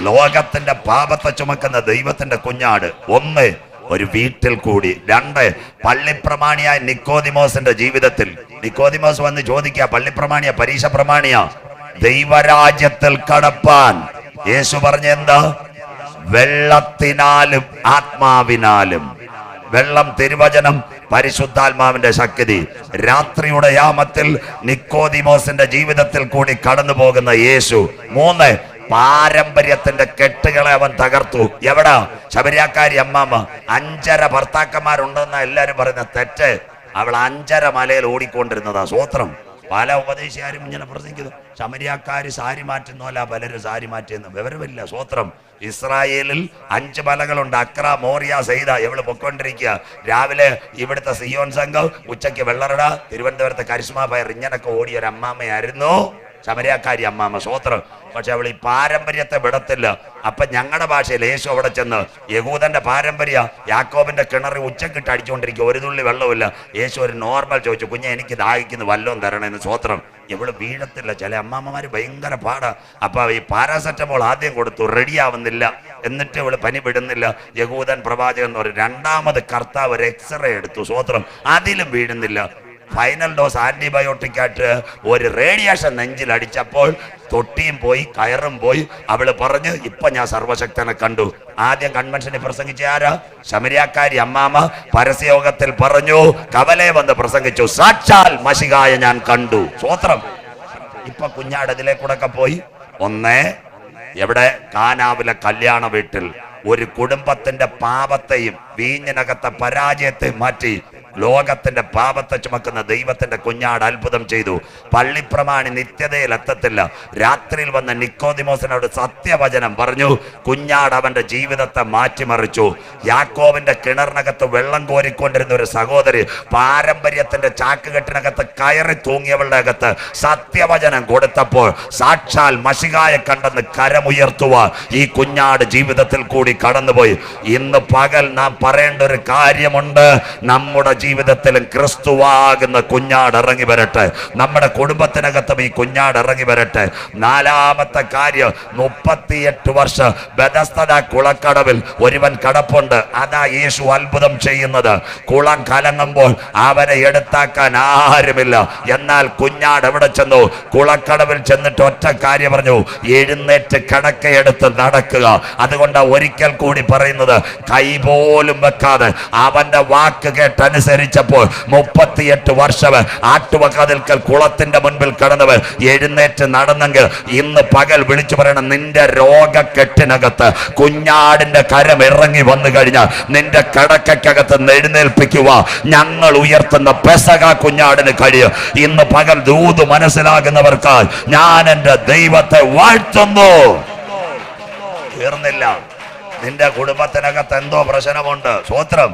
ലോകത്തിന്റെ പാപത്തെ ചുമക്കുന്ന ദൈവത്തിന്റെ കുഞ്ഞാട്. ഒന്ന് ഒരു വീട്ടിൽ കൂടി. രണ്ട് പള്ളിപ്രമാണിയായ നിക്കോദിമോസിന്റെ ജീവിതത്തിൽ. നിക്കോദിമോസ് വന്ന് ചോദിക്കുക പള്ളിപ്രമാണിയ പരീക്ഷ പ്രമാണിയ? ദൈവരാജ്യത്തിൽ കടപ്പാൻ. യേശു പറഞ്ഞ എന്താ? വെള്ളത്തിനാലും ആത്മാവിനാലും. വെള്ളം തിരുവചനം പരിശുദ്ധാത്മാവിന്റെ ശക്തി. രാത്രിയുടെ യാമത്തിൽ നിക്കോദിമോസിന്റെ ജീവിതത്തിൽ കൂടി കടന്നു പോകുന്ന യേശു. മൂന്ന് പാരമ്പര്യത്തിന്റെ കെട്ടുകളെ അവൻ തകർത്തു. എവിടെ? ശബരിയാക്കാരി അമ്മാമ്മ അഞ്ചര ഭർത്താക്കന്മാരുണ്ടെന്ന എല്ലാരും പറയുന്ന തെറ്റ്. അവൾ അഞ്ചര മലയിൽ ഓടിക്കൊണ്ടിരുന്നതാ സ്വോത്രം. പല ഉപദേശിയാരും ഇങ്ങനെ പ്രസംഗിക്കുന്നു. ശമരിയാക്കാര് സാരി മാറ്റുന്നല്ല പലരും സാരി മാറ്റിയെന്ന്. വിവരമില്ല സ്വോത്രം. ഇസ്രായേലിൽ അഞ്ച് മലകളുണ്ട്. അക്ര മോറിയ സൈദ എവൾ പൊക്കൊണ്ടിരിക്കുക രാവിലെ ഇവിടുത്തെ സിയോൻ സംഘം ഉച്ചയ്ക്ക് വെള്ളറട തിരുവനന്തപുരത്തെ കരിസ്മ പയർ ഇങ്ങനൊക്കെ ഓടിയ ഒരു അമ്മാമ്മയായിരുന്നു ശമരിയാക്കാരി അമ്മാമ്മ സ്വോത്രം. പക്ഷെ അവൾ ഈ പാരമ്പര്യത്തെ വിടത്തില്ല. അപ്പൊ ഞങ്ങളുടെ ഭാഷയിൽ യേശു അവിടെ ചെന്ന് യഹൂദന്റെ പാരമ്പര്യ യാക്കോബിന്റെ കിണറി ഉച്ചക്കിട്ട് അടിച്ചുകൊണ്ടിരിക്കുക ഒരു തുള്ളി വെള്ളമില്ല യേശു ഒരു നോർമൽ ചോദിച്ചു കുഞ്ഞെ എനിക്ക് ദാഹിക്കുന്നു വല്ലതും തരണമെന്ന് സ്വോത്രം. ഇവൾ വീഴത്തില്ല. ചില അമ്മാമ്മമാര് ഭയങ്കര പാടാ. അപ്പൊ ഈ പാരാസെറ്റമോൾ ആദ്യം കൊടുത്തു റെഡി ആവുന്നില്ല. എന്നിട്ട് ഇവൾ പനി വിടുന്നില്ല യഹൂദൻ പ്രവാചകൻ എന്ന് പറയും രണ്ടാമത് കർത്താവ് ഒരു എക്സ്റേ എടുത്തു സ്വോത്രം. അതിലും വീഴുന്നില്ല. ഫൈനൽ ഡോസ് ആന്റിബയോട്ടിക് ആയിട്ട് ഒരു റേഡിയേഷൻ നെഞ്ചിൽ അടിച്ചപ്പോൾ തൊട്ടിയും പോയി കയറും പോയി. അവൾ പറഞ്ഞു ഇപ്പൊ ഞാൻ സർവശക്തനെ കണ്ടു. ആദ്യം കൺവെൻഷനിൽ പ്രസംഗിച്ച ആരാ? ശമരിയാക്കാരി അമ്മാമ പരസ്യയോഗത്തിൽ പറഞ്ഞു കവലെ വന്ന് പ്രസംഗിച്ചു. സാക്ഷാൽ മഷികായ ഞാൻ കണ്ടു. സ്വോത്രം ഇപ്പൊ കുഞ്ഞാട് ഇതിലേക്കൂടെ പോയി. ഒന്നേ എവിടെ? കാനാവിലെ കല്യാണ വീട്ടിൽ. ഒരു കുടുംബത്തിന്റെ പാപത്തെയും വീഞ്ഞിനകത്തെ പരാജയത്തെയും മാറ്റി ലോകത്തിന്റെ പാപത്തെ ചുമക്കുന്ന ദൈവത്തിന്റെ കുഞ്ഞാട് അത്ഭുതം ചെയ്തു. പള്ളിപ്രമാണി നിത്യതയിൽ എത്തത്തില്ല. രാത്രിയിൽ വന്ന നിക്കോദിമോസിനോട് സത്യവചനം പറഞ്ഞു. കുഞ്ഞാട് അവന്റെ ജീവിതത്തെ മാറ്റിമറിച്ചു. യാക്കോവിന്റെ കിണറിനകത്ത് വെള്ളം കോരിക്കൊണ്ടിരുന്ന ഒരു സഹോദരി പാരമ്പര്യത്തിന്റെ ചാക്കുകെട്ടിനകത്ത് കയറി തൂങ്ങിയവളുടെ അകത്ത് സത്യവചനം കൊടുത്തപ്പോൾ സാക്ഷാൽ മഷികായെ കണ്ടെന്ന് കരമുയർത്തുക ഈ കുഞ്ഞാട് ജീവിതത്തിൽ കൂടി കടന്നുപോയി. ഇന്ന് പകൽ നാം പറയേണ്ട ഒരു കാര്യമുണ്ട്. നമ്മുടെ ജീവിതത്തിലും ക്രിസ്തുവാകുന്ന കുഞ്ഞാട് ഇറങ്ങി വരട്ടെ. നമ്മുടെ കുടുംബത്തിനകത്തും ഈ കുഞ്ഞാട് ഇറങ്ങി വരട്ടെ. നാലാമത്തെ കാര്യം മുപ്പത്തിയെട്ട് വർഷം ബദസ്തത കുളക്കടവിൽ ഒരുവൻ കടപ്പുണ്ട്. അതാ യേശു അത്ഭുതം ചെയ്യുന്നത്. കുളം കലങ്ങുമ്പോൾ അവനെ എടുത്താക്കാൻ ആരുമില്ല. എന്നാൽ കുഞ്ഞാട് എവിടെ ചെന്നു? കുളക്കടവിൽ ചെന്നിട്ട് ഒറ്റ കാര്യം പറഞ്ഞു. എഴുന്നേറ്റ് കിടക്കയെടുത്ത് നടക്കുക. അതുകൊണ്ട് ഒരിക്കൽ കൂടി പറയുന്നത് കൈ പോലും വെക്കാതെ അവന്റെ വാക്ക് കേട്ടനുസരിച്ചപ്പോൾ മുപ്പത്തിയെട്ട് വർഷം ആട്ടുവക്കതിൽക്കൽ കുളത്തിന്റെ മുൻപിൽ കടന്നവർ എഴുന്നേറ്റ് നടന്നെങ്കിൽ ഇന്ന് പകൽ വിളിച്ചു പറയണം നിന്റെ രോഗക്കെട്ടിനകത്ത് കുഞ്ഞാടിന്റെ കരം ഇറങ്ങി വന്നു കഴിഞ്ഞാൽ നിന്റെ കിടക്കകത്ത് എഴുന്നേൽപ്പിക്കുക ഞങ്ങൾ ഉയർത്തുന്ന പെസക കുഞ്ഞാടിന് കഴിയും. ഇന്ന് പകൽ ദൂത് മനസ്സിലാകുന്നവർക്കാൽ ഞാൻ എന്റെ ദൈവത്തെ വാഴ്ത്തുന്നു. തീർന്നില്ല. നിന്റെ കുടുംബത്തിനകത്ത് എന്തോ പ്രശ്നമുണ്ട്. സ്വത്രം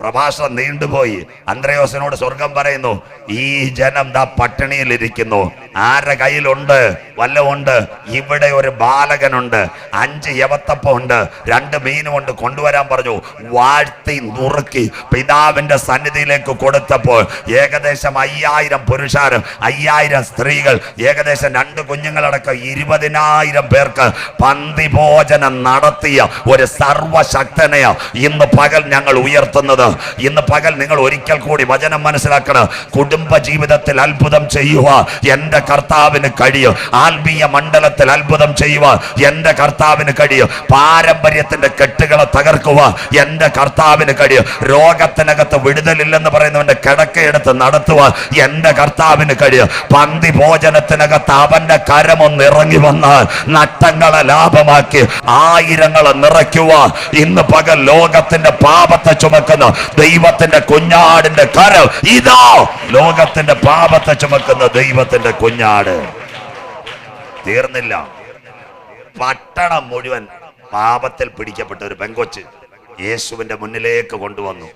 പ്രഭാഷണം നീണ്ടുപോയി. അന്ത്രയോസിനോട് സ്വർഗം പറയുന്നു ഈ ജനം ദാ പട്ടിണിയിലിരിക്കുന്നു. ആരുടെ കയ്യിലുണ്ട്? വല്ലവുണ്ട് ഇവിടെ ഒരു ബാലകനുണ്ട്. അഞ്ച് യവത്തപ്പമുണ്ട്. രണ്ട് മീനുമുണ്ട്. കൊണ്ടുവരാൻ പറഞ്ഞു. വാഴ്ത്തി നുറുക്കി പിതാവിന്റെ സന്നിധിയിലേക്ക് കൊടുത്തപ്പോൾ ഏകദേശം അയ്യായിരം പുരുഷാരും അയ്യായിരം സ്ത്രീകൾ ഏകദേശം രണ്ട് കുഞ്ഞുങ്ങളടക്കം ഇരുപതിനായിരം പേർക്ക് പന്തിഭോജനം നടത്തിയ ഒരു സർവശക്തനെയ ഇന്ന് പകൽ ഞങ്ങൾ ഉയർത്തുന്നത്. ഇന്ന് പകൽ നിങ്ങൾ ഒരിക്കൽ കൂടി വചനം മനസ്സിലാക്കണം. കുടുംബ ജീവിതത്തിൽ അത്ഭുതം ചെയ്യുക. എന്റെ കർത്താവിന് കഴിയും. ആത്മീയ മണ്ഡലത്തിൽ അത്ഭുതം ചെയ്യുക. എന്റെ കർത്താവിന് കഴിയും. പാരമ്പര്യത്തിന്റെ കെട്ടുകളെ തകർക്കുക. എന്റെ കർത്താവിന് കഴിയും. രോഗത്തിനകത്ത് വിടുതലില്ലെന്ന് പറയുന്നവന്റെ കിടക്കയെടുത്ത് നടത്തുക. എന്റെ കർത്താവിന് കഴിയും. പന്തി ഭോജനത്തിനകത്ത് അവന്റെ കരമൊന്ന് ഇറങ്ങി വന്നാൽ നട്ടങ്ങളെ ലാഭമാക്കി ആയിരങ്ങളെ നിറയ്ക്കുക. ഇന്ന് പകൽ ലോകത്തിന്റെ പാപത്തെ ചുമക്കുന്ന. ദൈവത്തിന്റെ കുഞ്ഞാടിന്റെ കരം ഇതാ ലോകത്തിന്റെ പാപത്തെ ചുമക്കുന്ന ദൈവത്തിന്റെ കുഞ്ഞാട്. തീർന്നില്ല. പട്ടണം മുഴുവൻ പാപത്തിൽ പിടിക്കപ്പെട്ട ഒരു പെങ്കൊച്ച് യേശുവിന്റെ മുന്നിലേക്ക് കൊണ്ടുവന്നു.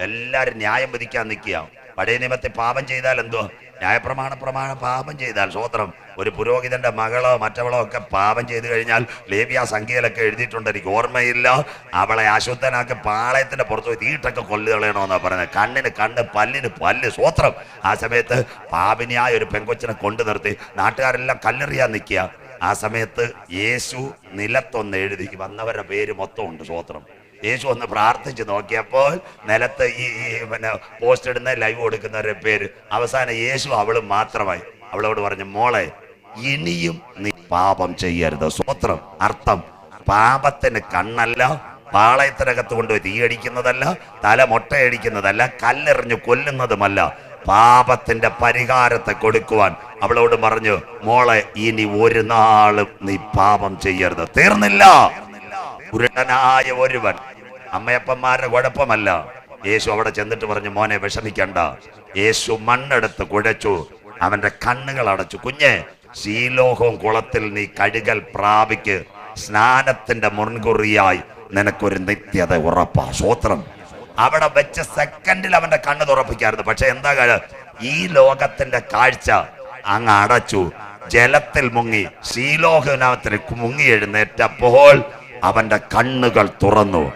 എല്ലാരും ന്യായം വിധിക്കാൻ നിൽക്കുക. പഴയ നിയമത്തെ പാപം ചെയ്താൽ എന്തോ? ന്യായപ്രമാണ പ്രമാണ പാപം ചെയ്താൽ സ്വോത്രം. ഒരു പുരോഹിതന്റെ മകളോ മറ്റവളോ ഒക്കെ പാപം ചെയ്തു കഴിഞ്ഞാൽ ലേവ്യ സംഖ്യയിലൊക്കെ എഴുതിയിട്ടുണ്ട്. എനിക്ക് ഓർമ്മയില്ല. അവളെ അശുദ്ധനാക്കി പാളയത്തിന്റെ പുറത്ത് പോയി തീട്ടൊക്കെ കൊല്ലുകളയണമെന്നാ പറയുന്നത് കണ്ണിന് കണ്ണ് പല്ലിന് പല്ല്. സ്വോത്രം. ആ സമയത്ത് പാപിനിയായ ഒരു പെങ്കൊച്ചിനെ കൊണ്ടു നിർത്തി. നാട്ടുകാരെല്ലാം കല്ലെറിയാൻ നിൽക്കുക. ആ സമയത്ത് യേശു നിലത്തൊന്ന് എഴുതി. വന്നവരുടെ പേര് മൊത്തം ഉണ്ട് സ്വോത്രം. യേശു ഒന്ന് പ്രാർത്ഥിച്ച് നോക്കിയപ്പോൾ നിലത്ത് ഈ പിന്നെ പോസ്റ്റ് ഇടുന്ന ലൈവ് കൊടുക്കുന്നവരുടെ പേര്. അവസാനം യേശു അവൾ മാത്രമായി. അവളോട് പറഞ്ഞു മോളെ ഇനിയും നീ പാപം ചെയ്യരുത്. സ്വോത്രം അർത്ഥം പാപത്തിന് കണ്ണല്ല പാളയത്തിനകത്ത് കൊണ്ടുപോയി തീയടിക്കുന്നതല്ല തല മൊട്ടയടിക്കുന്നതല്ല കല്ലെറിഞ്ഞു കൊല്ലുന്നതുമല്ല. പാപത്തിന്റെ പരിഹാരത്തെ കൊടുക്കുവാൻ അവളോട് പറഞ്ഞു മോളെ ഇനി ഒരു നാളും നീ പാപം ചെയ്യരുത്. തീർന്നില്ല. ഉരുടനായ ഒരുവൻ അമ്മയപ്പന്മാരുടെ കുഴപ്പമല്ല. യേശു അവിടെ ചെന്നിട്ട് പറഞ്ഞു മോനെ വിഷമിക്കണ്ട. യേശു മണ്ണെടുത്ത് കുഴച്ചു. അവന്റെ കണ്ണുകൾ അടച്ചു. കുഞ്ഞെ ശീലോഹവും കുളത്തിൽ നീ കഴുകൽ പ്രാപിക്ക്. സ്നാനത്തിന്റെ മുൻകുറിയായി നിനക്കൊരു നിത്യത ഉറപ്പാ. സ്വോത്രം അവിടെ വെച്ച സെക്കൻഡിൽ അവന്റെ കണ്ണ് തുറപ്പിക്കായിരുന്നു. പക്ഷെ എന്താ ഈ ലോകത്തിന്റെ കാഴ്ച അങ്ങ് അടച്ചു. ജലത്തിൽ മുങ്ങി. ശീലോഹനാഥത്തിന് മുങ്ങി എഴുന്നേറ്റപ്പോൾ അവന്റെ കണ്ണുകൾ തുറന്നു.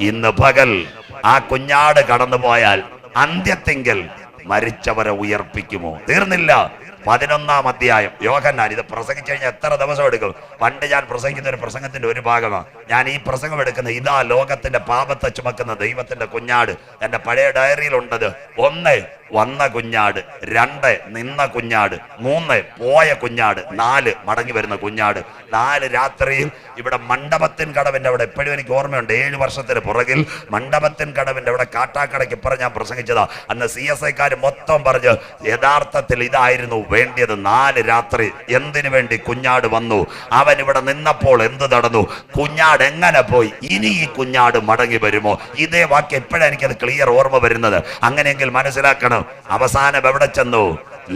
ഇന്ന് പകൽ ആ കുഞ്ഞാട് കടന്നുപോയാൽ അന്ത്യത്തെങ്കിൽ മരിച്ചവരെ ഉയർപ്പിക്കുമോ? തീർന്നില്ല. പതിനൊന്നാം അധ്യായം. യോഹന്നാൻ ഇത് പ്രസംഗിച്ചു കഴിഞ്ഞാൽ എത്ര ദിവസം എടുക്കും? പണ്ട് ഞാൻ പ്രസംഗിക്കുന്ന ഒരു പ്രസംഗത്തിന്റെ ഒരു ഭാഗമാണ് ഞാൻ ഈ പ്രസംഗം എടുക്കുന്ന ഇതാ ലോകത്തിന്റെ പാപത്തെ ചുമക്കുന്ന ദൈവത്തിന്റെ കുഞ്ഞാട് എന്റെ പഴയ ഡയറിയിൽ ഡയറിയിലുണ്ടത്. ഒന്ന് വന്ന കുഞ്ഞാട് രണ്ട് നിന്ന കുഞ്ഞാട് മൂന്ന് പോയ കുഞ്ഞാട് നാല് മടങ്ങി വരുന്ന കുഞ്ഞാട്. നാല് രാത്രിയിൽ ഇവിടെ മണ്ഡപത്തിൻ കടവിന്റെ അവിടെ എപ്പോഴും എനിക്ക് ഓർമ്മയുണ്ട് ഏഴ് വർഷത്തിന് പുറകിൽ മണ്ഡപത്തിൻ കടവിന്റെ അവിടെ കാട്ടാക്കടയ്ക്ക് ഇപ്പുറം ഞാൻ പ്രസംഗിച്ചതാ. അന്ന് സി എസ് ഐക്കാർ മൊത്തം പറഞ്ഞ് യഥാർത്ഥത്തിൽ ഇതായിരുന്നു വേണ്ടിയത് നാല് രാത്രി. എന്തിനു വേണ്ടി കുഞ്ഞാട് വന്നു? അവൻ ഇവിടെ നിന്നപ്പോൾ എന്ത് നടന്നു? കുഞ്ഞാട് എങ്ങനെ പോയി? ഇനി ഈ കുഞ്ഞാട് മടങ്ങി വരുമോ? ഇതേ വാക്ക് എപ്പോഴാണ് എനിക്കത് ക്ലിയർ ഓർമ്മ വരുന്നത്. അങ്ങനെയെങ്കിൽ മനസ്സിലാക്കണം അവസാനം എവിടെ ചെന്നു?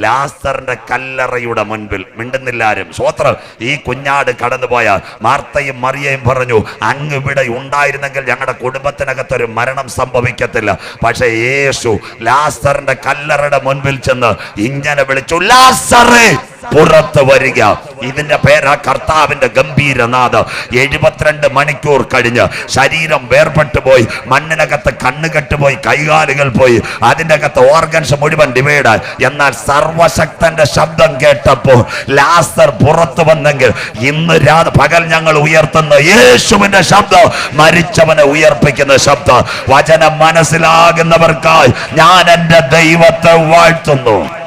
ലാസറിന്റെ കല്ലറയുടെ മുൻപിൽ. മിണ്ടുന്നില്ലാരും സ്വോത്രം ഈ കുഞ്ഞാട് കടന്നുപോയ മാർത്തയും മറിയയും പറഞ്ഞു അങ്ങ് ഇവിടെ ഉണ്ടായിരുന്നെങ്കിൽ ഞങ്ങളുടെ കുടുംബത്തിനകത്തൊരു മരണം സംഭവിക്കത്തില്ല. പക്ഷെ യേശു ലാസറിന്റെ കല്ലറയുടെ മുൻപിൽ ചെന്ന് ഇങ്ങനെ വിളിച്ചു ലാസറേ! പുറത്ത് വരിക. ഇതിന്റെ പേരാ കർത്താവിന്റെ ഗംഭീരനാഥ്. എഴുപത്തിരണ്ട് മണിക്കൂർ കഴിഞ്ഞ് ശരീരം വേർപെട്ടു പോയി മണ്ണിനകത്ത് കണ്ണുകെട്ട് പോയി കൈകാലുകൾ പോയി. അതിന്റെ അകത്ത് ഓർഗൻസ് മുഴുവൻ ഡിവൈഡായി എന്നാൽ സർവശക്തന്റെ ശബ്ദം കേട്ടപ്പോൾ ലാസർ പുറത്തു വന്നെങ്കിൽ ഇന്ന് രാ പകൽ ഞങ്ങൾ ഉയർത്തുന്ന യേശുവിന്റെ ശബ്ദം മരിച്ചവനെ ഉയർപ്പിക്കുന്ന ശബ്ദം. വചനം മനസ്സിലാകുന്നവർക്കായി ഞാൻ എന്റെ ദൈവത്തെ വാഴ്ത്തുന്നു.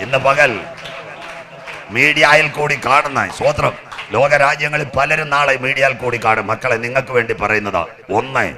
ഇന്ന് പകൽ മീഡിയയിൽ കൂടി കാണുന്ന സ്വോത്രം ലോകരാജ്യങ്ങളിൽ പലരും നാളെ മീഡിയയിൽ കൂടി കാണും. മക്കളെ നിങ്ങൾക്ക് വേണ്ടി പറയുന്നത്. ഒന്ന്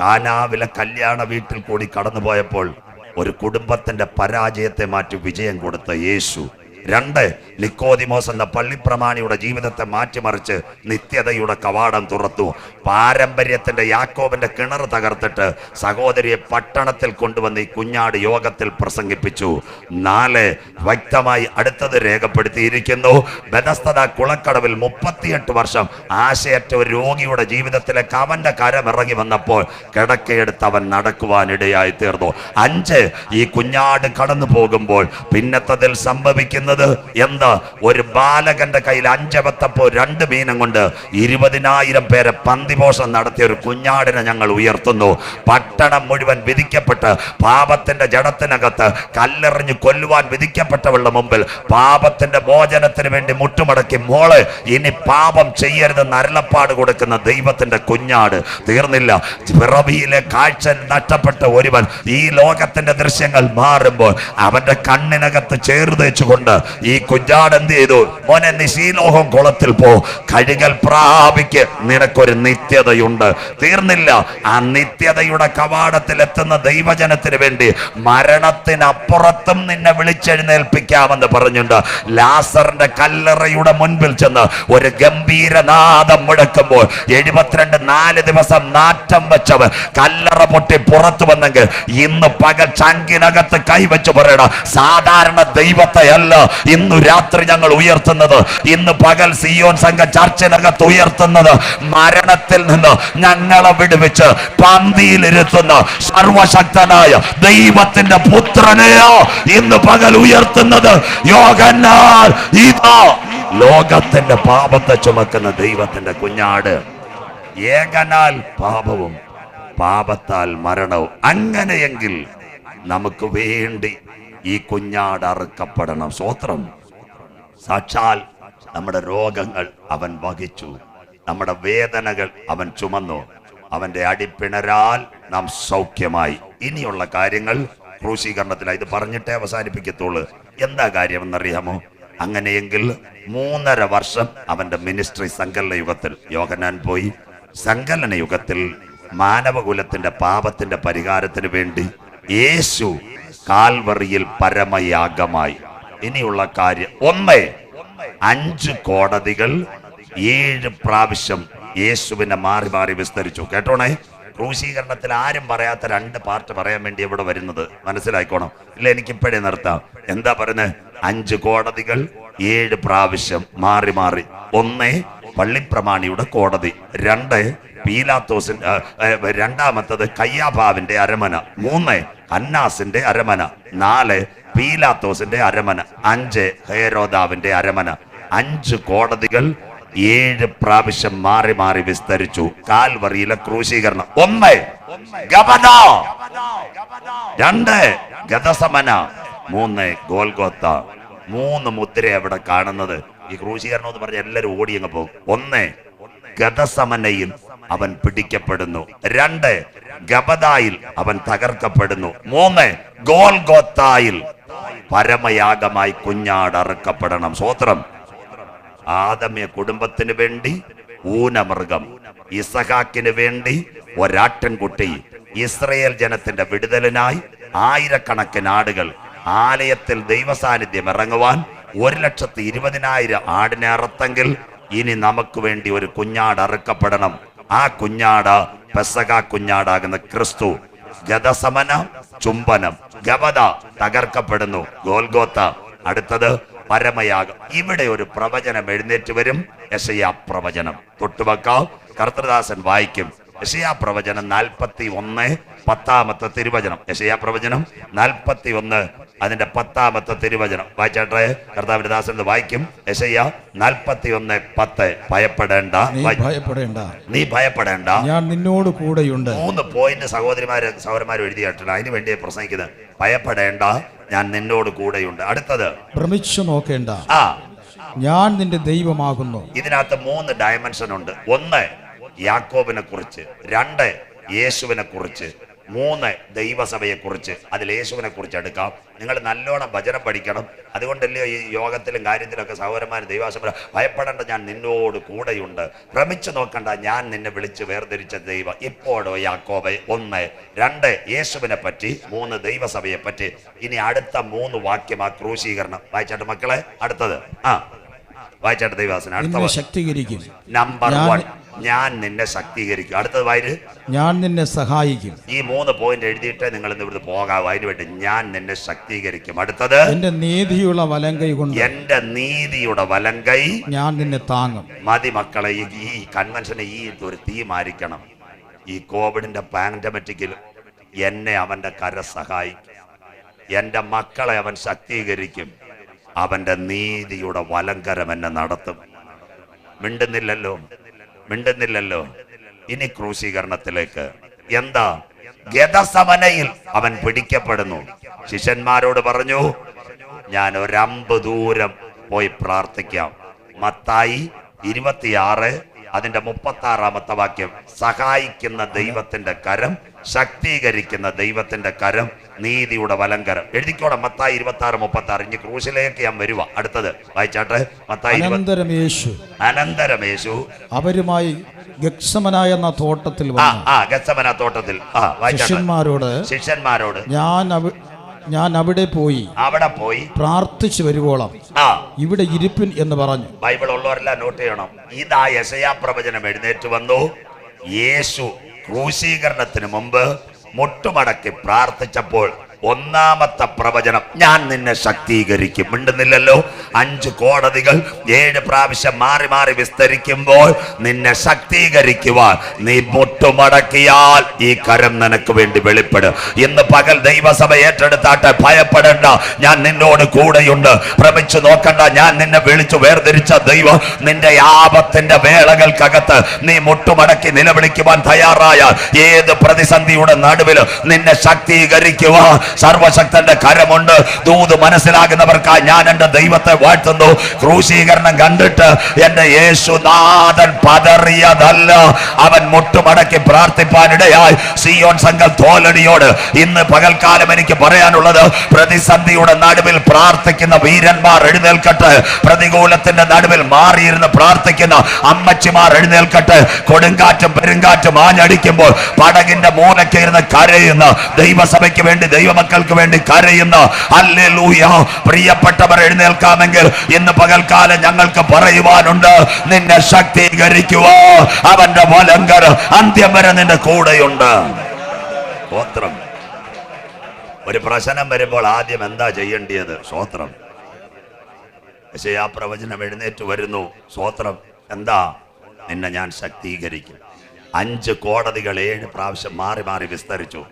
കാനാവിലെ കല്യാണ വീട്ടിൽ കൂടി കടന്നുപോയപ്പോൾ ഒരു കുടുംബത്തിന്റെ പരാജയത്തെ മാറ്റി വിജയം കൊടുത്ത യേശു. രണ്ട് നിക്കോതിമോസ് എന്ന പള്ളിപ്രമാണിയുടെ ജീവിതത്തെ മാറ്റിമറിച്ച് നിത്യതയുടെ കവാടം തുറത്തു. പാരമ്പര്യത്തിന്റെ യാക്കോബിന്റെ കിണർ തകർത്തിട്ട് സഹോദരിയെ പട്ടണത്തിൽ കൊണ്ടുവന്ന് ഈ കുഞ്ഞാട് യോഗത്തിൽ പ്രസംഗിപ്പിച്ചു. നാല് വ്യക്തമായി അടുത്തത് രേഖപ്പെടുത്തിയിരിക്കുന്നു. ബദസ്തത കുളക്കടവിൽ മുപ്പത്തിയെട്ട് വർഷം ആശയറ്റ ഒരു രോഗിയുടെ ജീവിതത്തിലേക്ക് അവന്റെ കരമിറങ്ങി വന്നപ്പോൾ കിടക്കയെടുത്ത് അവൻ നടക്കുവാനിടയായി തീർന്നു. അഞ്ച് ഈ കുഞ്ഞാട് കടന്നു പോകുമ്പോൾ പിന്നത്തതിൽ സംഭവിക്കുന്നത് എന്താ? ഒരു ബാലകന്റെ കയ്യിൽ അഞ്ചവത്തപ്പോ രണ്ട് മീനം കൊണ്ട് ഇരുപതിനായിരം പേരെ പന്തിപോഷം നടത്തിയ ഒരു കുഞ്ഞാടിനെ ഞങ്ങൾ ഉയർത്തുന്നു. പട്ടണം മുഴുവൻ വിധിക്കപ്പെട്ട് പാപത്തിന്റെ ജഡത്തിനകത്ത് കല്ലെറിഞ്ഞ് കൊല്ലുവാൻ വിധിക്കപ്പെട്ടവളുടെ മുമ്പിൽ പാപത്തിന്റെ മോചനത്തിന് വേണ്ടി മുട്ടുമടക്കി മോൾ ഇനി പാപം ചെയ്യരുതെന്ന് അരുളപ്പാട് കൊടുക്കുന്ന ദൈവത്തിന്റെ കുഞ്ഞാട്. തീർന്നില്ല. പിറവിയിലെ കാഴ്ച നഷ്ടപ്പെട്ട ഒരുവൻ ഈ ലോകത്തിന്റെ ദൃശ്യങ്ങൾ മാറുമ്പോൾ അവന്റെ കണ്ണിനകത്ത് ചേർത്ത് വെച്ചുകൊണ്ട് ഈ കുഞ്ഞാട് എന്ത് ചെയ്തു? മോനെ നിശീലോഹം കുളത്തിൽ പോ. കഴുകൽ പ്രാപിക്ക് നിനക്കൊരു നിത്യതയുണ്ട്. തീർന്നില്ല. ആ നിത്യതയുടെ കവാടത്തിൽ എത്തുന്ന ദൈവജനത്തിന് വേണ്ടി മരണത്തിനപ്പുറത്തും നിന്നെ വിളിച്ചെഴുന്നേൽപ്പിക്കാമെന്ന് പറഞ്ഞുണ്ട്. ലാസറിന്റെ കല്ലറയുടെ മുൻപിൽ ചെന്ന് ഒരു ഗംഭീരനാദം മുഴക്കുമ്പോൾ എഴുപത്തിരണ്ട് നാല് ദിവസം നാറ്റം വെച്ചവൻ കല്ലറ പൊട്ടി പുറത്തു വന്നെങ്കിൽ ഇന്ന് പകൽ ചങ്കിനകത്ത് കൈവച്ച് പറയണ. സാധാരണ ദൈവത്തെ അല്ല ഇന്നു രാത്രി ഞങ്ങൾ ഉയർത്തുന്നത്. ഇന്ന് പകൽ സിയോൻ സംഘ ചർച്ചിനകത്ത് ഉയർത്തുന്നത്. മരണത്തിൽ നിന്ന് ഞങ്ങളെ വിടുവിച്ച് പന്തിയിലിരുത്തുന്ന സർവശക്തനായ ദൈവത്തിന്റെ പുത്രനെയോ ഇന്ന് പകൽ ഉയർത്തുന്നത്. യോഗന്നാൽ ഇതാ ലോകത്തിന്റെ പാപത്തെ ചുമക്കുന്ന ദൈവത്തിന്റെ കുഞ്ഞാട്. ഏകനാൽ പാപവും പാപത്താൽ മരണവും. അങ്ങനെയെങ്കിൽ നമുക്ക് വേണ്ടി ഈ കുഞ്ഞാട് അറുക്കപ്പെടണം സ്വോത്രം. സാക്ഷാൽ നമ്മുടെ രോഗങ്ങൾ അവൻ വഹിച്ചു. നമ്മുടെ വേദനകൾ അവൻ ചുമന്നു. അവന്റെ അടിപ്പിണരാൽ നാം സൗഖ്യമായി. ഇനിയുള്ള കാര്യങ്ങൾ ക്രൂശീകരണത്തിലായി ഇത് പറഞ്ഞിട്ടേ അവസാനിപ്പിക്കത്തുള്ളൂ. എന്താ കാര്യം കാര്യമെന്നറിയാമോ? അങ്ങനെയെങ്കിൽ മൂന്നര വർഷം അവന്റെ മിനിസ്ട്രി സങ്കലന യുഗത്തിൽ യോഹനാൻ പോയി. സങ്കലന യുഗത്തിൽ മാനവകുലത്തിന്റെ പാപത്തിന്റെ പരിഹാരത്തിന് വേണ്ടി യേശു കാൽവറിയിൽ പരമയാഗമായി. ഇനിയുള്ള കാര്യം ഒന്ന് അഞ്ച് കോടതികൾ ഏഴ് പ്രാവശ്യം യേശുവിനെ മാറി മാറി വിസ്തരിച്ചു. കേട്ടോണേ? ക്രൂശീകരണത്തിൽ ആരും പറയാത്ത രണ്ട് പാർട്ട് പറയാൻ വേണ്ടി ഇവിടെ വരുന്നത്? മനസ്സിലായിക്കോണം. ഇല്ല എനിക്ക് ഇപ്പോഴേ നിർത്താം. എന്താ പറയുന്നത് അഞ്ച് കോടതികൾ ഏഴ് പ്രാവശ്യം മാറി മാറി. ഒന്ന് പള്ളിപ്രമാണിയുടെ കോടതി. രണ്ട് പീലാത്തോസിന്റെ രണ്ടാമത്തത് കയ്യാഭാവിന്റെ അരമന. മൂന്ന് അന്നാസിന്റെ അരമന നാല് പീലാത്തോസിന്റെ അരമന അഞ്ച് ഹേരോദാവിന്റെ അരമന. അഞ്ച് കോടതികൾ ഏഴ് പ്രാവശ്യം മാറി മാറി വിസ്തരിച്ചു. കാൽവറിയിലെ ക്രൂശീകരണം. ഒന്ന് ഗബന രണ്ട് ഗതസമന മൂന്ന് ഗോൽഗോത്ത. മൂന്ന് മുദ്ര അവിടെ കാണുന്നത്. ഈ ക്രൂശീകരണം എന്ന് പറഞ്ഞ എല്ലാവരും ഓടിയങ്ങ് പോകും. ഒന്ന് ഗതസമനയിൽ അവൻ പിടിക്കപ്പെടുന്നു. രണ്ട് ഗബദായിൽ അവൻ തകർക്കപ്പെടുന്നു. മൂന്ന് ഗോൽഗോത്തായിൽ പരമയാഗമായി കുഞ്ഞാട് അറുക്കപ്പെടണം സ്വോത്രം ആദമ്യ കുടുംബത്തിന് വേണ്ടി ഊനമൃഗം ഇസഹാക്കിന് വേണ്ടി ഒരാട്ടൻകുട്ടി ഇസ്രയേൽ ജനത്തിന്റെ വിടുതലിനായി ആയിരക്കണക്കിന് ആടുകൾ ആലയത്തിൽ ദൈവസാന്നിധ്യം ഇറങ്ങുവാൻ ഒരു ലക്ഷത്തി ഇരുപതിനായിരം ആടിനെ അറുത്തെങ്കിൽ ഇനി നമുക്ക് വേണ്ടി ഒരു കുഞ്ഞാട് അറുക്കപ്പെടണം ആ കുഞ്ഞാട് പെസക കുഞ്ഞാടാകുന്ന ക്രിസ്തു. ഗതസമന ചുംബനം ഗവത തകർക്കപ്പെടുന്നു. ഗോൽഗോത്ത അടുത്തത് പരമയാഗം. ഇവിടെ ഒരു പ്രവചനം എഴുന്നേറ്റ് വരും. യശയാ പ്രവചനം. തൊട്ടുവെക്കാം. കർത്തൃദാസൻ വായിക്കും. യശയാ പ്രവചനം നാൽപ്പത്തി ഒന്ന് പത്താമത്തെ തിരുവചനം. യശയാ പ്രവചനം നാൽപ്പത്തി ഒന്ന് അതിന്റെ പത്താമത്തെ തിരുവചനം. വായിച്ചാട്ടെ? കർത്താവിന്റെ ദാസൻ വായിക്കും. യശയ്യ നാൽപ്പത്തി ഒന്ന് പത്ത്. ഭയപ്പെടേണ്ട. ഭയപ്പെടേണ്ട. നീ ഭയപ്പെടേണ്ട. ഞാൻ നിന്നോട് കൂടെയുണ്ട്. മൂന്ന് പോയിന്റ് സഹോദരിമാര് സഹോദരന്മാർ കേട്ടില്ല. അതിന് വേണ്ടി പ്രസംഗിക്കുന്നത് ഭയപ്പെടേണ്ട. ഞാൻ നിന്നോട് കൂടെയുണ്ട്. അടുത്തത്. ഭ്രമിച്ചു നോക്കേണ്ട. ആ. ഞാൻ നിന്റെ ദൈവമാകുന്നു. ഇതിനകത്ത് മൂന്ന് ഡയമെൻഷൻ ഉണ്ട്. ഒന്ന് യാക്കോബിനെ കുറിച്ച് രണ്ട് യേശുവിനെ കുറിച്ച് മൂന്ന് ദൈവസഭയെ കുറിച്ച് അതിൽ യേശുവിനെ കുറിച്ച് എടുക്കാം. നിങ്ങൾ നല്ലോണം ഭജനം പഠിക്കണം. അതുകൊണ്ടല്ലേ ഈ യോഗത്തിലും കാര്യത്തിലൊക്കെ സഹോദരന്മാർ ദൈവാസഭ ഭയപ്പെടേണ്ട ഞാൻ നിന്നോട് കൂടെയുണ്ട്. ഭ്രമിച്ചു നോക്കണ്ട ഞാൻ നിന്നെ വിളിച്ച് വേർതിരിച്ച ദൈവം ഇപ്പോഴോ യാക്കോബെ. ഒന്ന് രണ്ട് യേശുവിനെ പറ്റി മൂന്ന് ദൈവസഭയെ പറ്റി ഇനി അടുത്ത മൂന്ന് വാക്യം ആ ക്രൂശീകരണം. വായിച്ചാട്ട് മക്കളെ അടുത്തത്. ആ വായിച്ചാട്ട് ദൈവാസന അടുത്ത ശക്തീകരിക്കും. നമ്പർ വൺ ഞാൻ നിന്നെ ശക്തീകരിക്കും. അടുത്തത് വായിര് ഞാൻ നിന്നെ സഹായിക്കും. ഈ മൂന്ന് പോയിന്റ് എഴുതിയിട്ട് നിങ്ങൾ ഇന്ന് ഇവിടുന്ന് പോകാം. അതിന് വേണ്ടി ഞാൻ നിന്നെ ശക്തീകരിക്കും. അടുത്തത്. എന്റെ നീതിയുള്ള വലങ്കൈ കൊണ്ട് എന്റെ നീതിയുടെ വലങ്കൈ ഞാൻ നിന്നെ താങ്ങും. മതി മക്കളെ ഈ കൺവെൻഷനെ ഈ ഒരു തീമാരിക്കണം ഈ കോവിഡിന്റെ പാൻഡമറ്റിക്കിൽ എന്നെ അവന്റെ കര സഹായിക്കും. എന്റെ മക്കളെ അവൻ ശക്തീകരിക്കും. അവന്റെ നീതിയുടെ വലങ്കരം എന്നെ നടത്തും. മിണ്ടുന്നില്ലല്ലോ. മിണ്ടുന്നില്ലല്ലോ. ഇനി ക്രൂശീകരണത്തിലേക്ക്. എന്താ? ഗതസമനയിൽ അവൻ പിടിക്കപ്പെടുന്നു. ശിഷ്യന്മാരോട് പറഞ്ഞു ഞാൻ ഒരമ്പ് ദൂരം പോയി പ്രാർത്ഥിക്കാം. മത്തായി ഇരുപത്തിയാറ് അതിന്റെ മുപ്പത്തി ആറാമത്തെ വാക്യം സഹായിക്കുന്ന ദൈവത്തിന്റെ കരം ശക്തീകരിക്കുന്ന ദൈവത്തിന്റെ കരം നീതിയുടെ വലങ്കരം. എഴുതിക്കോടെ മത്തായി ഇരുപത്തി ആറ് മുപ്പത്തി ആറ് ഇനി ക്രൂശിലേക്ക് ഞാൻ വരുവാ. അടുത്തത് വായിച്ചാട്ടെ. മത്തായി അനന്തരം യേശു. അനന്തരം യേശു. അവരുമായി എന്ന തോട്ടത്തിൽ ആ തോട്ടത്തിൽ. ആ ശിഷ്യന്മാരോട് ശിഷ്യന്മാരോട്. ഞാൻ ഞാൻ അവിടെ പോയി. അവിടെ പോയി. പ്രാർത്ഥിച്ചു വരുവോളം. ആ. ഇവിടെ ഇരിപ്പിൻ എന്ന് പറഞ്ഞു. ബൈബിൾ ഉള്ളവരെല്ലാം നോട്ട് ചെയ്യണം. ഇതാ യശയാ പ്രവചനം എഴുന്നേറ്റ് വന്നു. യേശു ക്രൂശീകരണത്തിന് മുമ്പ് മുട്ടുമടക്കി പ്രാർത്ഥിച്ചപ്പോൾ ഒന്നാമത്തെ പ്രവചനം. ഞാൻ നിന്നെ ശക്തീകരിക്കും. മിണ്ടുന്നില്ലല്ലോ? അഞ്ച് കോടതികൾ ഏഴ് പ്രാവശ്യം മാറി മാറി വിസ്തരിക്കുമ്പോൾ നിന്നെ ശക്തീകരിക്കുവാൻ നീ മുട്ടുമടക്കിയാൽ ഈ കരം നിനക്ക് വേണ്ടി വെളിപ്പെടും. ഇന്ന് പകൽ ദൈവസഭ ഏറ്റെടുത്താട്ടെ ഭയപ്പെടേണ്ട. ഞാൻ നിന്നോട് കൂടെയുണ്ട്. ഭ്രമിച്ചു നോക്കണ്ട. ഞാൻ നിന്നെ വിളിച്ചു വേർതിരിച്ച ദൈവം നിന്റെ ആപത്തിന്റെ വേളകൾക്കകത്ത് നീ മുട്ടുമടക്കി നിലവിളിക്കുവാൻ തയ്യാറായാൽ ഏത് പ്രതിസന്ധിയുടെ നടുവിൽ നിന്നെ ശക്തീകരിക്കുവാൻ സർവശക്തന്റെ കരമുണ്ട്. ദൂത് മനസ്സിലാകുന്നവർക്കായി ഞാൻ എന്റെ ദൈവത്തെ വാഴ്ത്തുന്നു. ക്രൂശീകരണം കണ്ടിട്ട് എന്റെ യേശുനാഥൻ പതറിയതല്ല. അവൻ മുട്ടുമടക്കി പ്രാർത്ഥിപ്പാനിടയായി. സിയോൻ സംഘം തോലടിയോട് ഇന്ന് പകൽക്കാലം എനിക്ക് പറയാനുള്ളത് പ്രതിസന്ധിയുടെ നടുവിൽ പ്രാർത്ഥിക്കുന്ന വീരന്മാർ എഴുന്നേൽക്കട്ടെ. പ്രതികൂലത്തിന്റെ നടുവിൽ മാറിയിരുന്ന് പ്രാർത്ഥിക്കുന്ന അമ്മച്ചിമാർ എഴുന്നേൽക്കട്ടെ. കൊടുങ്കാറ്റും പെരുങ്കാറ്റും ആഞ്ഞടിക്കുമ്പോൾ പടകിന്റെ മൂലയ്ക്ക് കരയുന്ന ദൈവസഭയ്ക്ക് വേണ്ടി ദൈവമക്കൾക്ക് വേണ്ടി കരയുന്ന പ്രിയപ്പെട്ടവർ എഴുന്നേൽക്കാമെങ്കിൽ ഇന്ന് പകൽക്കാലം ഞങ്ങൾക്ക് പറയുവാനുണ്ട് നിന്നെ ശക്തീകരിക്കുക അവന്റെ വലങ്കർ അന്ത്യം വരെ നിന്റെ കൂടെയുണ്ട്. സ്തോത്രം. ഒരു പ്രശ്നം വരുമ്പോൾ ആദ്യം എന്താ ചെയ്യേണ്ടിയത്? സ്വോത്രം പക്ഷേ ആ പ്രവചനം എഴുന്നേറ്റ് വരുന്നു. സ്വോത്രം എന്താ? നിന്നെ ഞാൻ ശക്തീകരിക്കും. അഞ്ച് കോടതികൾ ഏഴ് പ്രാവശ്യം മാറി മാറി വിസ്തരിച്ചു.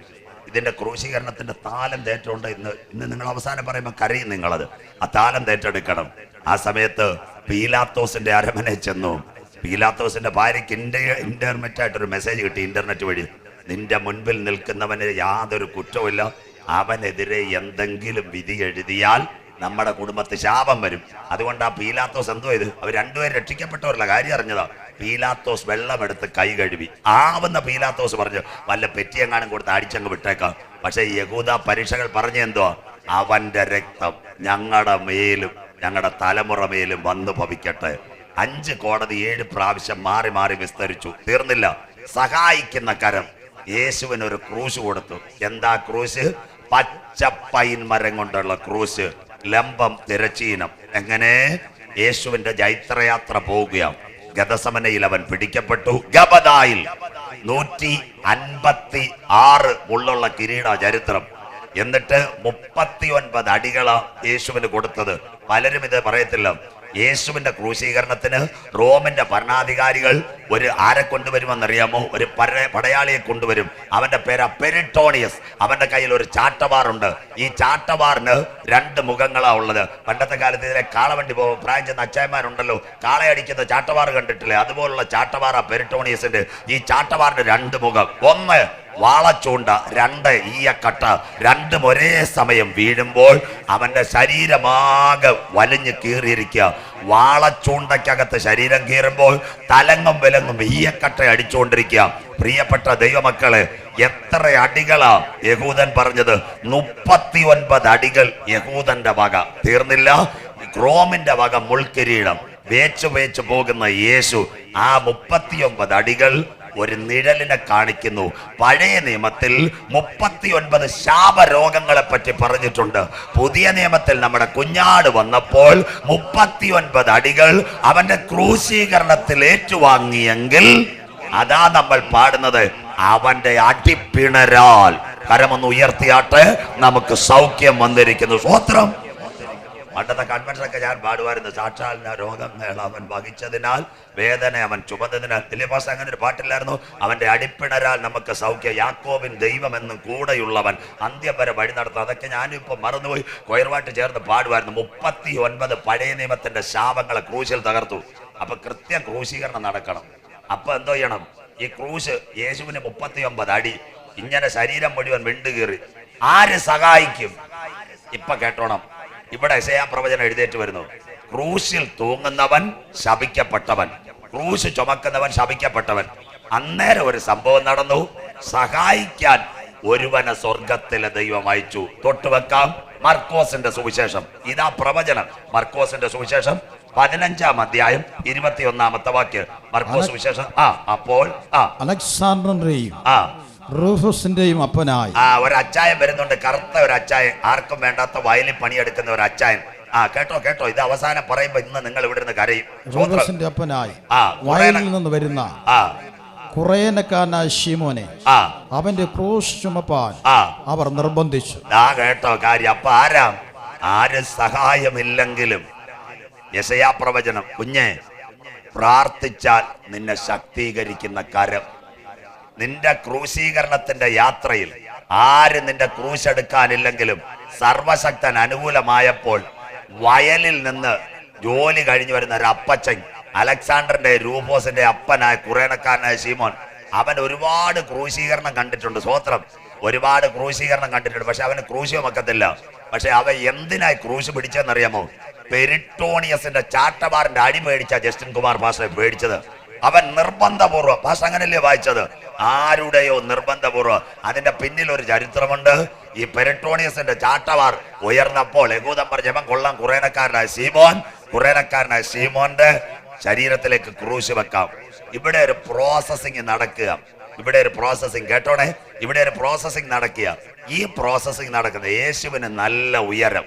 ഇതിന്റെ ക്രൂശീകരണത്തിന്റെ താലം തേറ്റുണ്ട് ഇന്ന് ഇന്ന് നിങ്ങൾ അവസാനം പറയുമ്പോൾ കരയും നിങ്ങളത്. ആ താലം തേറ്റെടുക്കണം. ആ സമയത്ത് പീലാത്തോസിന്റെ അരമനെ ചെന്നു. പീലാത്തോസിന്റെ ഭാര്യയ്ക്ക് ഇന്ത്യ ഇന്റർനെറ്റ് ആയിട്ടൊരു മെസ്സേജ് കിട്ടി ഇന്റർനെറ്റ് വഴി. നിന്റെ മുൻപിൽ നിൽക്കുന്നവന് യാതൊരു കുറ്റവുമില്ല. അവനെതിരെ എന്തെങ്കിലും വിധി എഴുതിയാൽ നമ്മുടെ കുടുംബത്തിൽ ശാപം വരും. അതുകൊണ്ട് ആ പീലാത്തോസ് എന്തോ ഇത്? അവർ രണ്ടുപേരും രക്ഷിക്കപ്പെട്ടവരല്ല. കാര്യം അറിഞ്ഞതാ. പീലാത്തോസ് വെള്ളമെടുത്ത് കൈ കഴുകി. ആവുന്ന പീലാത്തോസ് പറഞ്ഞു വല്ല പെറ്റിയെങ്ങാനും കൊടുത്ത് അടിച്ചങ്ങ് വിട്ടേക്കാം. പക്ഷെ യഹൂദ പരീക്ഷകൾ പറഞ്ഞ എന്തോ അവന്റെ രക്തം ഞങ്ങളുടെ മേലും ഞങ്ങളുടെ തലമുറ മേലും വന്നു ഭവിക്കട്ടെ അഞ്ച് കോടതി ഏഴ് പ്രാവശ്യം മാറി മാറി വിസ്തരിച്ചു. തീർന്നില്ല. സഹായിക്കുന്ന കരം. യേശുവിന് ഒരു ക്രൂശ് കൊടുത്തു. എന്താ ക്രൂശ്? പച്ച പൈൻ മരം കൊണ്ടുള്ള ക്രൂശ്. ലംബം തിരച്ചീനം എങ്ങനെ? യേശുവിന്റെ ജൈത്രയാത്ര പോവുകയാണ്. ഗതസമനയിൽ അവൻ പിടിക്കപ്പെട്ടു. ഗബദായിൽ നൂറ്റി അൻപത്തി ആറ് ഉള്ളുള്ള കിരീട ചരിത്രം. എന്നിട്ട് മുപ്പത്തി ഒൻപത് അടികളാ യേശുവിന് കൊടുത്തത്. പലരും ഇത് പറയത്തില്ല. യേശുവിന്റെ ക്രൂശീകരണത്തിന് റോമിന്റെ ഭരണാധികാരികൾ ഒരു ആരെ കൊണ്ടുവരുമെന്നറിയാമോ? ഒരു പടയാളിയെ കൊണ്ടുവരും. അവന്റെ പേര് പെരിട്ടോണിയസ്. അവന്റെ കയ്യിൽ ഒരു ചാട്ടവാറുണ്ട്. ഈ ചാട്ടവാറിന് രണ്ട് മുഖങ്ങളാ ഉള്ളത്. പണ്ടത്തെ കാലത്ത് ഇതിലെ കാളവണ്ടി പോകും പ്രായം ചെന്ന അച്ചായന്മാരുണ്ടല്ലോ. കാളയടിക്കുന്ന ചാട്ടവാർ കണ്ടിട്ടില്ലേ? അതുപോലുള്ള ചാട്ടവാറ പെരിട്ടോണിയസിന്റെ. ഈ ചാട്ടവാറിന്റെ രണ്ട് മുഖം. ഒന്ന് വാളച്ചൂണ്ട രണ്ട് ഈയക്കട്ട രണ്ടും ഒരേ സമയം വീഴുമ്പോൾ അവന്റെ ശരീരമാകെ വലിഞ്ഞു കീറിയിരിക്കുക. വാളച്ചൂണ്ടയ്ക്കകത്ത് ശരീരം കീറുമ്പോൾ തലങ്ങും വിലങ്ങും ഈയക്കട്ട അടിച്ചുകൊണ്ടിരിക്കുക. പ്രിയപ്പെട്ട ദൈവമക്കളെ എത്ര അടികളാ യഹൂദൻ പറഞ്ഞത്? മുപ്പത്തി ഒൻപത് അടികൾ യഹൂദന്റെ വക. തീർന്നില്ല. ക്രോമിന്റെ വക മുൾക്കിരീടം. വേച്ചു വേച്ചു പോകുന്ന യേശു ആ മുപ്പത്തിയൊമ്പത് അടികൾ ഒരു നിഴലിനെ കാണിക്കുന്നു. പഴയ നിയമത്തിൽ മുപ്പത്തിയൊൻപത് ശാപരോഗങ്ങളെ പറ്റി പറഞ്ഞിട്ടുണ്ട്. പുതിയ നിയമത്തിൽ നമ്മുടെ കുഞ്ഞാട് വന്നപ്പോൾ മുപ്പത്തിയൊൻപത് അടികൾ അവന്റെ ക്രൂശീകരണത്തിൽ ഏറ്റുവാങ്ങിയെങ്കിൽ അതാ നമ്മൾ പാടുന്നത്. അവന്റെ അടിപ്പിണരാൽ. കരമൊന്ന് ഉയർത്തിയാട്ട്. നമുക്ക് സൗഖ്യം വന്നിരിക്കുന്നു. സ്വോത്രം പണ്ടത്തെ കൺവെൻഷനൊക്കെ ഞാൻ പാടുമായിരുന്നു. സാക്ഷാലിന് രോഗം അവൻ വഹിച്ചതിനാൽ വേദന അവൻ ചുമതതിനാൽ ദിലീപാസ് അങ്ങനെ ഒരു പാട്ടില്ലായിരുന്നു. അവന്റെ അടിപ്പിണരാൽ നമുക്ക് സൗഖ്യം. യാക്കോബിൻ ദൈവമെന്നും കൂടെയുള്ളവൻ അന്ത്യം വരെ വഴി നടത്തും. അതൊക്കെ ഞാനും ഇപ്പൊ മറന്നുപോയി. കൊയർവാട്ട് ചേർന്ന് പാടുമായിരുന്നു. മുപ്പത്തി ഒൻപത് പഴയ നിയമത്തിന്റെ ശാപങ്ങളെ ക്രൂശിൽ തകർത്തു. അപ്പൊ കൃത്യം ക്രൂശീകരണം നടക്കണം. അപ്പൊ എന്തോ ചെയ്യണം? ഈ ക്രൂശ് യേശുവിന് മുപ്പത്തി ഒമ്പത് അടി. ഇങ്ങനെ ശരീരം മുഴുവൻ വിണ്ടുകീറി. ആര് സഹായിക്കും? ഇപ്പൊ കേട്ടോണം. ഇവിടെ എസയാ പ്രവചനം എഴുന്നേറ്റ് വരുന്നു. ക്രൂശിൽ തൂങ്ങുന്നവൻ ശപിക്കപ്പെട്ടവൻ. ക്രൂശ് ചുമക്കുന്നവൻ ശപിക്കപ്പെട്ടവൻ. അന്നേരം ഒരു സംഭവം നടന്നു. സഹായിക്കാൻ ഒരുവനെ സ്വർഗത്തിലെ ദൈവം അയച്ചു. തൊട്ടുവെക്കാം മർക്കോസിന്റെ സുവിശേഷം. ഇതാ പ്രവചനം. മർക്കോസിന്റെ സുവിശേഷം. പതിനഞ്ചാം അധ്യായം ഇരുപത്തിയൊന്നാമത്തെ വാക്യം. മർക്കോസ് സുവിശേഷം. ആ അപ്പോൾ ആ. അലക്സാണ്ടറിന്റെയും ആ. റൂഫസിന്റെയും അപ്പനായി. ആ ഒരു അച്ചായൻ വരുന്നുണ്ട്. കറുത്ത ഒരു അച്ചായൻ ആർക്കും വേണ്ടാത്ത വയലിൽ പണിയെടുക്കുന്ന ഒരു അച്ചായൻ ആ കേട്ടോ കേട്ടോ. ഇത് അവസാനം പറയുമ്പോ ഇന്ന് നിങ്ങൾ ഇവിടെ നിന്ന് കരയും. റൂഫസിന്റെ അപ്പനായി. ആ വയലിൽ നിന്ന് വരുന്ന ആ. കുറേനക്കാരനായ ഷീമോനെ അവന്റെ ക്രൂശ് ചുമപ്പാൻ അവർ നിർബന്ധിച്ചു. ആ കേട്ടോ കാര്യം. അപ്പൊ ആരാ? ആര് സഹായമില്ലെങ്കിലും യശയാ പ്രവചനം. കുഞ്ഞെ പ്രാർത്ഥിച്ചാൽ നിന്നെ ശക്തീകരിക്കുന്ന കരം. നിന്റെ ക്രൂശീകരണത്തിന്റെ യാത്രയിൽ ആര് നിന്റെ ക്രൂശെടുക്കാനില്ലെങ്കിലും സർവശക്തൻ അനുകൂലമായപ്പോൾ വയലിൽ നിന്ന് ജോലി കഴിഞ്ഞു വരുന്ന ഒരു അപ്പച്ചൻ അലക്സാണ്ടറിന്റെ രൂപോസിന്റെ അപ്പനായ കുറേണക്കാരനായ ശീമോൻ അവൻ ഒരുപാട് ക്രൂശീകരണം കണ്ടിട്ടുണ്ട്. സ്വോത്രം ഒരുപാട് ക്രൂശീകരണം കണ്ടിട്ടുണ്ട്. പക്ഷെ അവന് ക്രൂശ് ഒക്കത്തില്ല പക്ഷെ അവൻ എന്തിനായി ക്രൂശ് പിടിച്ചെന്നറിയാമോ പെരിട്ടോണിയസിന്റെ ചാട്ടവാറിന്റെ അടി മേടിച്ച ജസ്റ്റിൻ കുമാർ പാസ്റ്ററെ പേടിച്ചത് അവൻ നിർബന്ധപൂർവം ഭാഷ അങ്ങനല്ലേ വായിച്ചത്? ആരുടെയോ നിർബന്ധപൂർവം. അതിന്റെ പിന്നിൽ ഒരു ചരിത്രമുണ്ട്. ഈ പെരട്ടോണിയസിന്റെ ചാട്ടവാർ ഉയർന്നപ്പോൾ യഹൂദം ജപം കൊള്ളാം കുറേനക്കാരനായ സീമോൻ കുറേനക്കാരനായ സീമോന്റെ ശരീരത്തിലേക്ക് ക്രൂശ് വെക്കാം. ഇവിടെ ഒരു പ്രോസസ്സിങ് നടക്കുക. ഇവിടെ ഒരു പ്രോസസ്സിങ് കേട്ടോണേ? ഇവിടെ ഒരു പ്രോസസ്സിങ് നടക്കുക. ഈ പ്രോസസ്സിങ് നടക്കുന്ന യേശുവിന് നല്ല ഉയരം.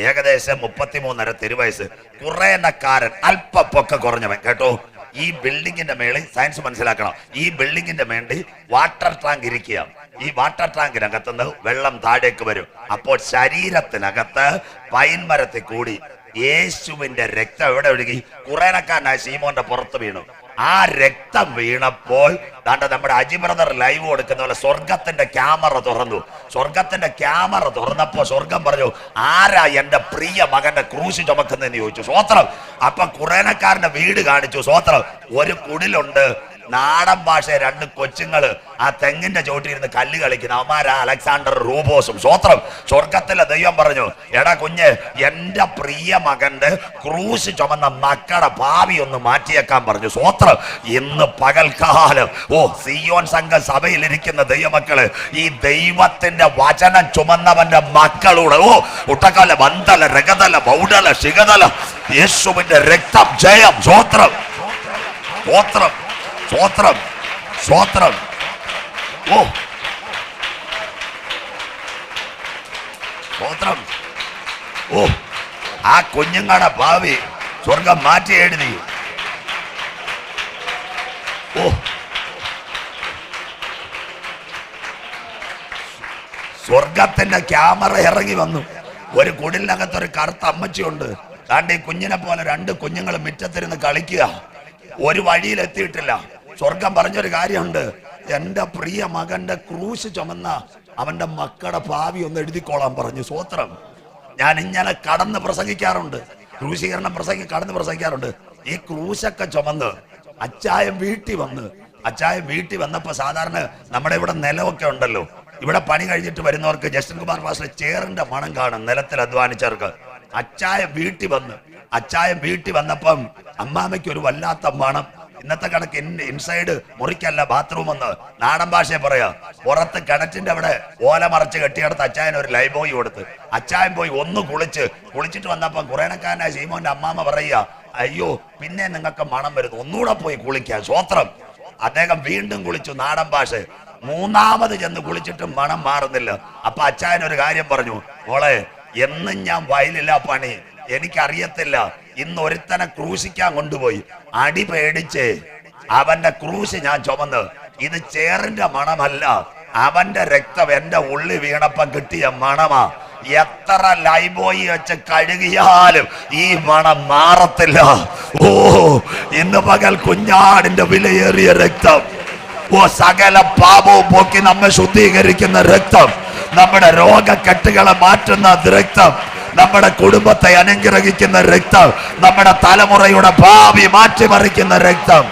ഏകദേശം മുപ്പത്തിമൂന്നര തിരുവയസ്സ്. കുറേനക്കാരൻ അല്പ പൊക്ക കുറഞ്ഞവൻ. കേട്ടോ? ഈ ബിൽഡിങ്ങിന്റെ മേളിൽ സയൻസ് മനസ്സിലാക്കണം. ഈ ബിൽഡിങ്ങിന്റെ മേണ്ടി വാട്ടർ ടാങ്ക് ഇരിക്കുക ഈ വാട്ടർ ടാങ്കിനകത്തുനിന്ന് വെള്ളം താഴേക്ക് വരും. അപ്പോൾ ശരീരത്തിനകത്ത് പൈൻ മരത്തിൽ കൂടി യേശുവിന്റെ രക്തം എവിടെ ഒഴുകി? കുറേനക്കാരനായ ശീമോന്റെ പുറത്ത് വീണു. ആ രക്തം വീണപ്പോൾ ദാണ്ട നമ്മുടെ അജി ബ്രദർ ലൈവ് കൊടുക്കുന്ന പോലെ സ്വർഗത്തിന്റെ ക്യാമറ തുറന്നു. സ്വർഗത്തിന്റെ ക്യാമറ തുറന്നപ്പോ സ്വർഗം പറഞ്ഞു ആരാ എന്റെ പ്രിയ മകന്റെ ക്രൂശ് ചുമക്കുന്നതെന്ന് ചോദിച്ചു? സ്വോത്രം അപ്പൊ കുറേനക്കാരന്റെ വീട് കാണിച്ചു. സ്വോത്രം ഒരു കുടിലുണ്ട് നാടൻ ഭാഷ രണ്ട് കൊച്ചുങ്ങൾ ആ തെങ്ങിന്റെ ചോട്ടിൽ ഇരുന്ന് കല്ല് കളിക്കുന്ന. അവന്മാരാ അലക്സാണ്ടർ റൂബോസും. സ്വോത്രം സ്വർഗത്തിലെ ദൈവം പറഞ്ഞു എടാ കുഞ്ഞ് എന്റെ പ്രിയ മകന്റെ ക്രൂശ് ചുമന്ന മക്കളുടെ ഭാവി ഒന്ന് മാറ്റിയേക്കാൻ പറഞ്ഞു. സ്വോത്രം ഇന്ന് പകൽക്കാലം. ഓ സിയോൻ സംഘ സഭയിലിരിക്കുന്ന ദൈവമക്കൾ ഈ ദൈവത്തിന്റെ വചനം ചുമന്നവന്റെ മക്കളോട് ഓ ഉട്ടക്കാല വന്തല രഗതല ബൗഡല ശിഖതല യേശുവിന്റെ രക്തം ജയം. സ്വോത്രം സ്വോത്രം സ്വോത്രം സ്വോത്രം ഓ. സ്വോത്രം ഓ. ആ കുഞ്ഞുങ്ങളുടെ ഭാവി സ്വർഗം മാറ്റി എഴുതി. ഓ. സ്വർഗത്തിന്റെ ക്യാമറ ഇറങ്ങി വന്നു. ഒരു കുടിലിനകത്ത് ഒരു കറുത്ത അമ്മച്ചിയുണ്ട്. താണ്ട് ഈ കുഞ്ഞിനെ പോലെ രണ്ട് കുഞ്ഞുങ്ങൾ മുറ്റത്തിരുന്ന് കളിക്കുക. ഒരു വഴിയിൽ എത്തിയിട്ടില്ല സ്വർഗം പറഞ്ഞൊരു കാര്യമുണ്ട്. എന്റെ പ്രിയ മകന്റെ ക്രൂശ് ചുമന്ന അവന്റെ മക്കളുടെ ഭാവി ഒന്ന് എഴുതിക്കോളാൻ പറഞ്ഞു. സ്വോത്രം ഞാൻ ഇങ്ങനെ കടന്ന് പ്രസംഗിക്കാറുണ്ട്. ക്രൂശീകരണം പ്രസംഗി കടന്ന് പ്രസംഗിക്കാറുണ്ട്. ഈ ക്രൂശൊക്കെ ചുമന്ന് അച്ചായം വീട്ടിൽ വന്ന് അച്ചായം വീട്ടിൽ വന്നപ്പോ സാധാരണ നമ്മുടെ ഇവിടെ നിലമൊക്കെ ഉണ്ടല്ലോ. ഇവിടെ പണി കഴിഞ്ഞിട്ട് വരുന്നവർക്ക് ജസ്റ്റിൻ കുമാർ മാസ്റ്റർ ചേറിന്റെ മണം കാണും നിലത്തിൽ അധ്വാനിച്ചവർക്ക്. അച്ചായം വീട്ടിൽ വന്ന് അച്ചായം വീട്ടിൽ വന്നപ്പം അമ്മാമയ്ക്ക് ഒരു വല്ലാത്ത മണം. ഇന്നത്തെ കണക്ക് ഇൻസൈഡ് മുറിക്കല്ല ബാത്റൂം എന്ന്. നാടൻ ഭാഷയെ പറയാ പുറത്ത് കിണറ്റിന്റെ അവിടെ ഓല മറച്ച് കെട്ടിയെടുത്ത് അച്ചായൻ ഒരു ലൈബോയി കൊടുത്ത്. അച്ചായൻ പോയി ഒന്ന് കുളിച്ച് കുളിച്ചിട്ട് വന്നപ്പം കുറേണക്കാരനായ ശീമോന്റെ അമ്മാമ്മ പറയുക അയ്യോ പിന്നെ നിങ്ങൾക്ക് മണം വരുന്നു ഒന്നുകൂടെ പോയി കുളിക്കാൻ സ്വോത്രം. അദ്ദേഹം വീണ്ടും കുളിച്ചു നാടൻ ഭാഷ. മൂന്നാമത് ചെന്ന് കുളിച്ചിട്ടും മണം മാറുന്നില്ല. അപ്പൊ അച്ചായൻ ഒരു കാര്യം പറഞ്ഞു മോളെ എന്നും ഞാൻ വയലില്ല പണി എനിക്കറിയത്തില്ല. ഇന്ന് ഒരുത്തനെ ക്രൂശിക്കാൻ കൊണ്ടുപോയി. അടി പേടിച്ച്. അവന്റെ ക്രൂശ് ഞാൻ ചുമന്ന്. ഇത് ചേറിന്റെ മണമല്ല. അവന്റെ രക്തം എന്റെ ഉള്ളി വീണപ്പം കിട്ടിയ മണമാ. എത്ര ലൈബോയി വെച്ച് കഴുകിയാലും ഈ മണം മാറത്തില്ല. ഓ ഇന്ന് പകൽ കുഞ്ഞാടിന്റെ വിലയേറിയ രക്തം. ഓ സകല പാപവും പോക്കി നമ്മെ ശുദ്ധീകരിക്കുന്ന രക്തം. നമ്മുടെ രോഗക്കെട്ടുകളെ മാറ്റുന്ന രക്തം. നമ്മുടെ കുടുംബത്തെ അനുഗ്രഹിക്കുന്ന രക്തം നമ്മുടെ തലമുറയുടെ ഭാവി മാറ്റിമറിക്കുന്ന രക്തം.